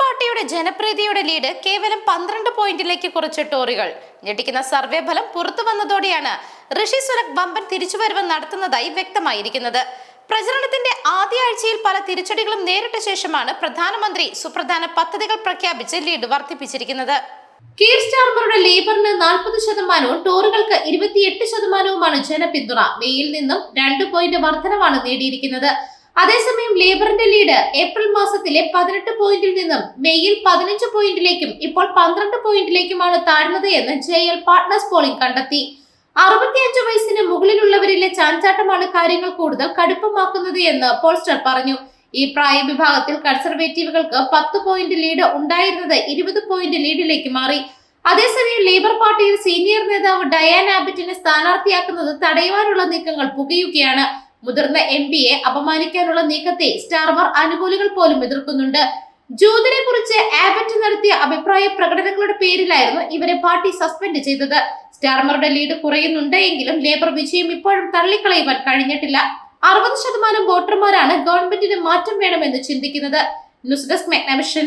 പാർട്ടിയുടെ ജനപ്രീതിയുടെ ലീഡ് കേവലം പന്ത്രണ്ട് പോയിന്റിലേക്ക് കുറച്ച് ടോറികൾ. ഞെട്ടിക്കുന്ന സർവേ ഫലം പുറത്തു വന്നതോടെയാണ് ഋഷി സുനക് വമ്പൻ തിരിച്ചുവരവ് നടത്തുന്നതായി വ്യക്തമായിരിക്കുന്നത്. പ്രചരണത്തിന്റെ ആദ്യ ആഴ്ചയിൽ പല തിരിച്ചടികളും നേരിട്ട ശേഷമാണ് പ്രധാനമന്ത്രി സുപ്രധാന പദ്ധതികൾ പ്രഖ്യാപിച്ച് ലീഡ് വർദ്ധിപ്പിച്ചിരിക്കുന്നത്. കീർ സ്റ്റാർമറുടെ ലേബറിന് നാൽപ്പത് ശതമാനവും ടോറുകൾക്ക് ഇരുപത്തിയെട്ട് ശതമാനവുമാണ് ജനപിന്തുണ. മെയ്യിൽ നിന്നും രണ്ട് പോയിന്റ് വർധനമാണ് നേടിയിരിക്കുന്നത്. അതേസമയം ലേബറിന്റെ ലീഡ് ഏപ്രിൽ മാസത്തിലെ പതിനെട്ട് പോയിന്റിൽ നിന്നും മെയ്യിൽ പതിനഞ്ച് പോയിന്റിലേക്കും ഇപ്പോൾ പന്ത്രണ്ട് പോയിന്റിലേക്കുമാണ് താഴ്ന്നത് എന്ന് ജെ എൽ പാർട്ട്നേഴ്സ് പോളിംഗ് കണ്ടെത്തി. അറുപത്തിയഞ്ച് വയസ്സിന് മുകളിലുള്ളവരിലെ ചാഞ്ചാട്ടമാണ് കാര്യങ്ങൾ കൂടുതൽ കടുപ്പമാക്കുന്നത് എന്ന് പോൾസ്റ്റർ പറഞ്ഞു. ഈ പ്രായ വിഭാഗത്തിൽ കൺസർവേറ്റീവുകൾക്ക് പത്ത് പോയിന്റ് ലീഡ് ഉണ്ടായിരുന്നത് ഇരുപത് പോയിന്റ് ലീഡിലേക്ക് മാറി. അതേസമയം ലേബർ പാർട്ടിയിൽ സീനിയർ നേതാവ് ഡയാൻ ആബറ്റിനെ സ്ഥാനാർത്ഥിയാക്കുന്നത് തടയുവാനുള്ള നീക്കങ്ങൾ പുകയുകയാണ്. മുതിർന്ന എം പിയെ അപമാനിക്കാനുള്ള നീക്കത്തെ സ്റ്റാർമർ അനുകൂലികൾ പോലും എതിർക്കുന്നുണ്ട്. ജൂതിനെ കുറിച്ച് ആബറ്റ് നടത്തിയ അഭിപ്രായ പ്രകടനങ്ങളുടെ പേരിലായിരുന്നു ഇവരെ പാർട്ടി സസ്പെൻഡ് ചെയ്തത്. സ്റ്റാർമറുടെ ലീഡ് കുറയുന്നുണ്ട് എങ്കിലും ലേബർ വിജയം ഇപ്പോഴും തള്ളിക്കളയുവാൻ കഴിഞ്ഞിട്ടില്ല. അറുപത് ശതമാനം വോട്ടർമാരാണ് ഗവൺമെന്റിന് മാറ്റം വേണമെന്ന് ചിന്തിക്കുന്നത്. News desk മെഗ്നവിഷൻ.